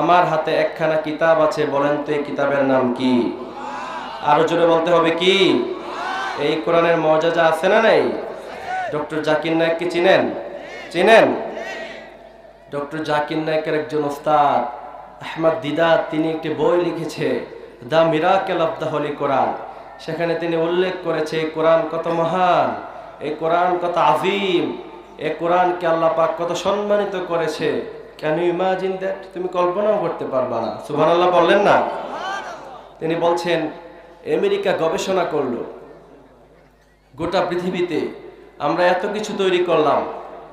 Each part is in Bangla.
আমার হাতে একখানা কিতাব আছে, বলেন তো এই কিতাবের নাম কি? আরও জোরে বলতে হবে কি? এই কোরআনের মর্যাদা আছে না নাই? ডক্টর জাকির নায়ককে চিনেন? চিনেন? ডক্টর জাকির নায়কের একজন ওস্তাদ, আহমদ দিদার, তিনি একটি বই লিখেছে, the miracle of the holy Quran. সেখানে তিনি উল্লেখ করেছে, এই কোরআন কত মহান, এই কোরআন কত আজিম, এই কোরআনকে আল্লাহ পাক কত সম্মানিত করেছে। ক্যান ইউ ইমাজিন দ্যাট তুমি কল্পনাও করতে পারবা না। আল্লাহ বললেন না। তিনি বলছেন, আমেরিকা গবেষণা করল। গোটা পৃথিবীতে আমরা এত কিছু তৈরি করলাম।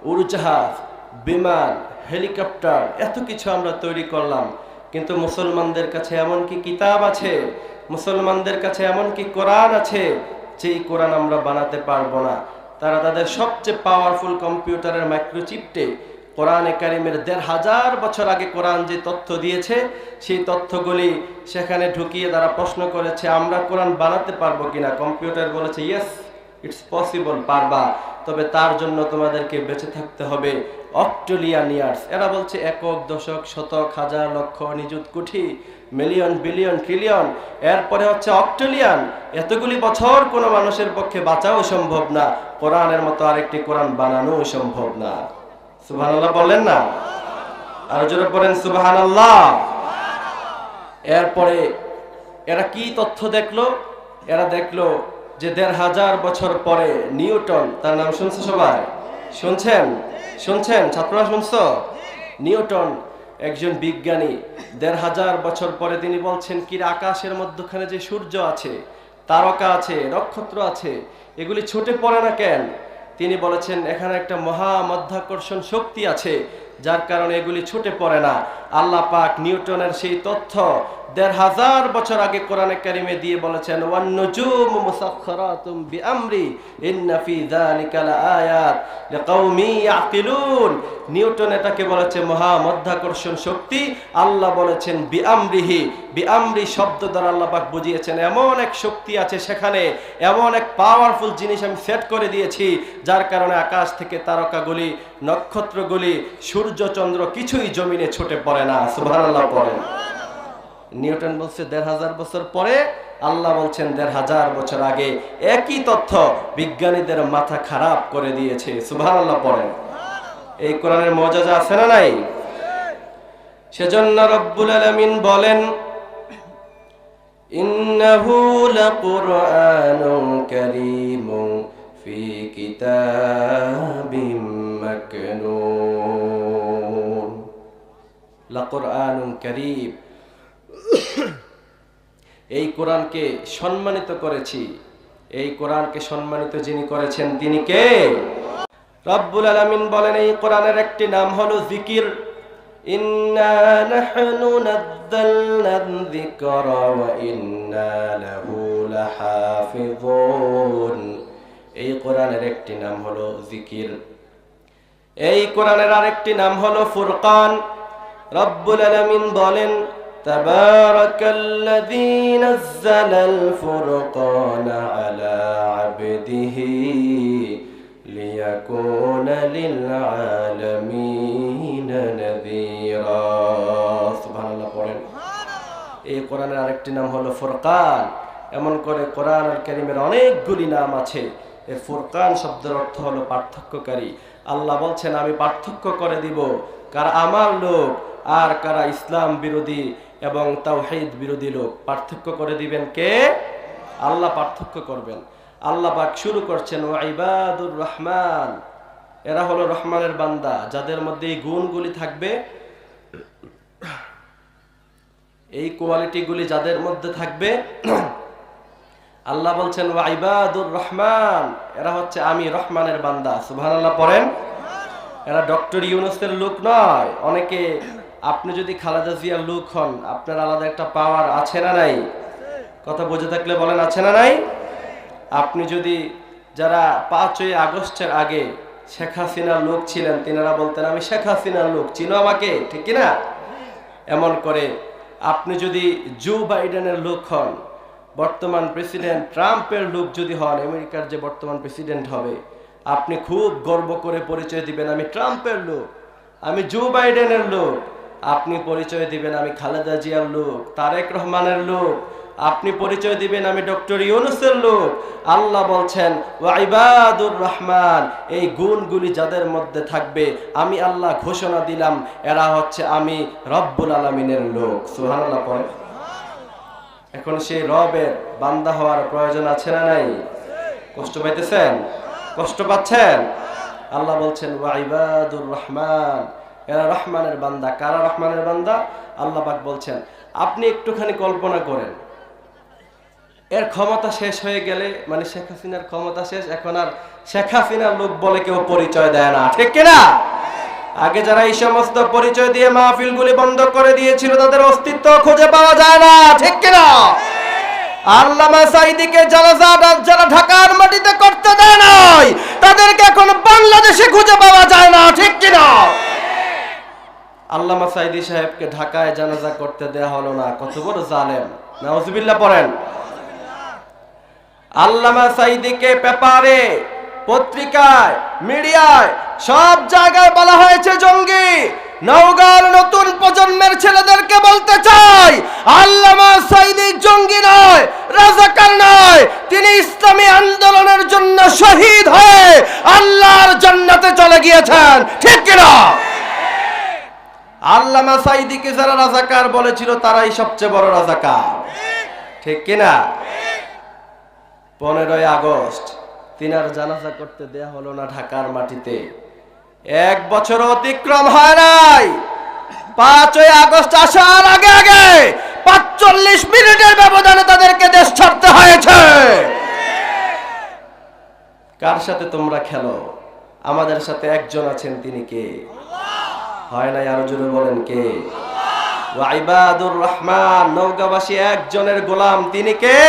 উড়োজাহাজ, বিমান, হেলিকপ্টার, এত কিছু আমরা তৈরি করলাম। কিন্তু মুসলমানদের কাছে এমন কি কিতাব আছে? মুসলমানদের কাছে এমন কি কোরআন আছে? যেই কোরআন আমরা বানাতে পারব না। তারা তাদের সবচেয়ে পাওয়ারফুল কম্পিউটারের মাইক্রোচিপটে কোরআনে কারিমের দেড় হাজার বছর আগে কোরআন যে তথ্য দিয়েছে, সেই তথ্যগুলি সেখানে ঢুকিয়ে তারা প্রশ্ন করেছে, আমরা কোরআন বানাতে পারব কিনা? কম্পিউটার বলেছে ইয়েস ইটস পসিবল পারবা। তবে তার জন্য তোমাদেরকে বেঁচে থাকতে হবে অক্টোলিয়ান ইয়ার্স এরা বলছে, একক, দশক, শতক, হাজার, লক্ষ, নিযুত, কোটি, মিলিয়ন, বিলিয়ন, ট্রিলিয়ন। এরপরে হচ্ছে অক্টোলিয়ান। এতগুলি বছর কোনো মানুষের পক্ষে বাঁচাও সম্ভব না। কোরআনের মতো আরেকটি কোরআন বানানো সম্ভব না। সুবহানাল্লাহ বললেন না? আর জোরে এরপরে এরা কি তথ্য দেখল? এরা দেখল যে দেড় হাজার বছর পরে নিউটন, তার নাম সবাই? শুনছেন? শুনছেন? ছাত্ররা নিউটন একজন বিজ্ঞানী, দেড় হাজার বছর পরে তিনি বলছেন কি আকাশের মধ্যখানে যে সূর্য আছে, তারকা আছে, নক্ষত্র আছে, এগুলি ছুটে পড়ে না কেন? তিনি বলেছেন এখানে একটা মহা মধ্যাকর্ষণ শক্তি আছে যার কারণে এগুলি ছুটে পড়ে না। আল্লাহ পাক নিউটনের সেই তথ্য দেড় হাজার বছর আগে কোরআনে কারিমে দিয়ে বলেছেন নিউটন এটাকে বলেছে মহা মধ্যাকর্ষণ শক্তি। আল্লাহ বলেছেন, বিআমরিহি, বিআমরি শব্দ দ্বারা আল্লাহ পাক বুঝিয়েছেন, এমন এক শক্তি আছে সেখানে, এমন এক পাওয়ারফুল জিনিস আমি সেট করে দিয়েছি, যার কারণে আকাশ থেকে তারকাগুলি, নক্ষত্রগুলি, সূর্য চন্দ্র কিছুই জমিনে ছুটে পড়ে না, সুবহানাল্লাহ পড়েন। নিউটন বলছে, দেড় হাজার বছর পরে আল্লাহ বলছেন, দেড় হাজার বছর আগে একই তথ্য বিজ্ঞানীদের মাথা খারাপ করে দিয়েছে সুভান আল্লাহ পড়েন। এই কোরআনের মজাজা আছে না নাই? সেজন্য রব্বুল আলামিন বলেন, ইন্নাহু ফি কিতাবিম মাকনুন। লাকুরআনুন কারীম। এই কোরআনকে সম্মানিত করেছি। এই কোরআনকে সম্মানিত যিনি করেছেন, তিনি কে? রব্বুল আলামিন বলেন, এই কোরআনের একটি নাম হলো জিকির। এই কোরআনের একটি নাম হলো জিকির। এই কোরআনের আরেকটি নাম হলো ফুরকান। রব্বুল আলামিন বলেন আলা পড়েন। এই আরেকটি নাম হলো ফোরকান। এমন করে কোরআন আর ক্যারিমের অনেকগুলি নাম আছে। এর ফোরকান শব্দের অর্থ হলো পার্থক্যকারী। আল্লাহ বলছেন, আমি পার্থক্য করে দিব। কারা আমার লোক আর কারা ইসলাম বিরোধী এবং তাওহীদ বিরোধী লোক, পার্থক্য করে দিবেন কে? আল্লাহ পার্থক্য করবেন। আল্লাহ পাক শুরু করছেন, ও ইবাদুর রহমান। এরা হলো রহমানের বান্দা, যাদের মধ্যে এই গুণগুলি থাকবে। এই কোয়ালিটিগুলি যাদের মধ্যে থাকবে, আল্লাহ বলছেন ওয়া ইবাদুর রহমান। এরা হচ্ছে, আমি রহমানের বান্দা। সুবহানাল্লাহ, পড়েন। এরা ডক্টর ইউনুসের লোক নয়। অনেকে, আপনি যদি খালেদা জিয়ার লোক হন, আপনার আলাদা একটা পাওয়ার আছে না নাই? কথা বুঝে থাকলে বলেন, আছে না নাই? আপনি যদি যারা পাঁচই আগস্টের আগে শেখ হাসিনার লোক ছিলেন, তিনারা বলতেন, আমি শেখ হাসিনার লোক, চিনো আমাকে? ঠিক কি না এমন করে আপনি যদি জো বাইডেনের লোক হন, বর্তমান প্রেসিডেন্ট ট্রাম্পের লোক যদি হন, আমেরিকার যে বর্তমান প্রেসিডেন্ট হবে আপনি খুব গর্ব করে পরিচয় দিবেন, আমি ট্রাম্পের লোক, আমি জো বাইডেনের লোক, আপনি পরিচয় দিবেন, আমি খালেদা জিয়ার লোক, তারেক রহমানের লোক, আপনি পরিচয় দিবেন, আমি ডক্টর ইউনুসের লোক। আল্লাহ বলছেন ওয়াইবাদুর রহমান এই গুণগুলি যাদের মধ্যে থাকবে, আমি আল্লাহ ঘোষণা দিলাম, এরা হচ্ছে আমি রব্বুল আলমিনের লোক। সুহানাল্লাহ পরে এখন সেই রবের বান্দা হওয়ার প্রয়োজন আছে না নাই? কষ্ট পাইতেছেন? কষ্ট পাচ্ছেন? আল্লাহ বলছেন ওয়াইবাদুর রহমান। এরা রহমানের বান্দা। কারা রহমানের বান্দা? আল্লাহ পাক বলছেন, আপনি একটুখানি কল্পনা করেন। এর ক্ষমতা শেষ হয়ে গেলে মানে শেখ হাসিনার ক্ষমতা শেষ, এখন আর শেখ হাসিনার লোক বলে কেউ পরিচয় দেয় না। ঠিক কিনা? আগে যারা এই সমস্ত পরিচয় দিয়ে মাহফিলগুলি বন্ধ করে দিয়েছিল, তাদের অস্তিত্ব খুঁজে পাওয়া যায় না। ঠিক কিনা? আল্লামা সাইদিকে জানাজা যারা ঢাকার মাটিতে করতে দেয় নাই, তাদেরকে এখন বাংলাদেশে খুঁজে পাওয়া যায় না, ঠিক কিনা? আল্লামা সাইদি সাহেবকে ঢাকায় জানাজা করতে দেয়া হলো না, কত বড় জালেম। নাউজুবিল্লাহ পড়েন। আল্লামা সাইদিকে পেপারে, পত্রিকায়, মিডিয়ায়, সব জায়গায় বলা হয়েছে, জঙ্গি, নওগাঁর নতুন প্রজন্মের ছেলেদেরকে বলতে চাই আল্লামা সাইদি জঙ্গি নয় রাজাকার নয় তিনি ইসলামী আন্দোলনের জন্য শহীদ হয়ে আল্লাহর জান্নাতে চলে গিয়েছেন। ঠিক কিনা? আল্লামা সাইদিকে যারা রাজাকার বলেছিল, তারাই সবচেয়ে বড় রাজাকার। ঠিক কিনা? পনেরোই আগস্ট, তিনার জানাজা করতে দেয়া হলো না ঢাকার মাটিতে। এক বছর অতিক্রম হয় নাই। পাঁচই আগস্ট আসার আগে আগে পাঁচচল্লিশ মিনিটের ব্যবধানে তাদেরকে দেশ ছাড়তে হয়েছে। কার সাথে তোমরা খেলো? আমাদের সাথে একজন আছেন তিনি কে? হয় নাই আরও জোরে বলেন কে? আইবাদুর রহমান, নৌকাবাসী একজনের গোলাম তিনি কে?